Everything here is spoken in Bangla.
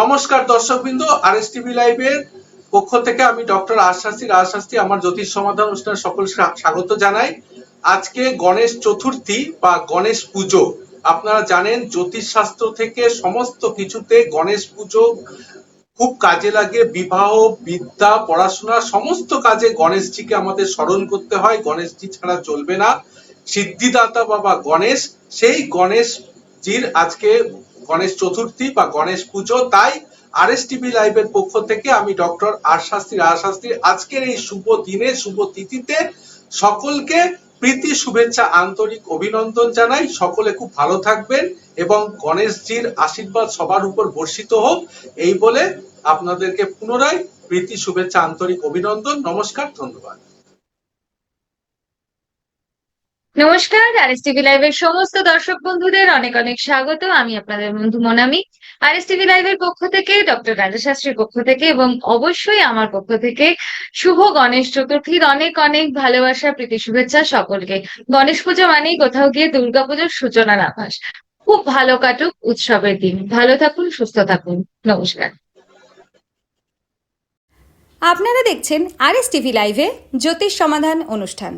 নমস্কার দর্শকবৃন্দ আর এস টিভি লাইভের পক্ষ থেকে আমি ডক্টর আশাস্তি রাজশাস্তি আমার জ্যোতিষ সমাধান অনুষ্ঠানে সকল স্বাগত জানাই। আজকে গণেশ চতুর্থী বা গণেশ পুজো। আপনারা জানেন জ্যোতিষ শাস্ত্র থেকে সমস্ত কিছুতে গণেশ পুজো খুব কাজে লাগে। বিবাহ, বিদ্যা, পড়াশোনা, সমস্ত কাজে গণেশজিকে আমাদের স্মরণ করতে হয়। গণেশজি ছাড়া চলবে না। সিদ্ধিদাতা বাবা গণেশ, সেই গণেশজির আজকে গণেশ চতুর্থী বা গণেশ পুজো, তাই আর এস টিভি লাইভের পক্ষ থেকে আমি doctor R Shastri R Shastri আজকের এই শুভ দিনে, শুভ তিথিতে সকলকে প্রীতি, শুভেচ্ছা, আন্তরিক অভিনন্দন জানাই। সকলে খুব ভালো থাকবেন এবং গণেশজির আশীর্বাদ সবার উপর বর্ষিত হোক, এই বলে আপনাদেরকে পুনরায় প্রীতি, শুভেচ্ছা, আন্তরিক অভিনন্দন। নমস্কার, ধন্যবাদ। নমস্কার আর এস টিভি লাইভের সমস্ত দর্শক বন্ধুদের অনেক অনেক স্বাগত। আমি আপনাদের বন্ধু মনামি। আর এস টিভি লাইভের পক্ষ থেকে, ডক্টর রাজা শাস্ত্রীর পক্ষ থেকে এবং অবশ্যই আমার পক্ষ থেকে শুভ গণেশ চতুর্থীর অনেক অনেক ভালোবাসা, প্রীতি, শুভেচ্ছা সকলকে। গণেশ পুজো মানেই কোথাও গিয়ে দুর্গাপুজোর সূচনার আভাস। খুব ভালো কাটুক উৎসবের দিন। ভালো থাকুন, সুস্থ থাকুন। নমস্কার। আপনারা দেখছেন আর এস টিভি লাইভে জ্যোতিষ সমাধান অনুষ্ঠান।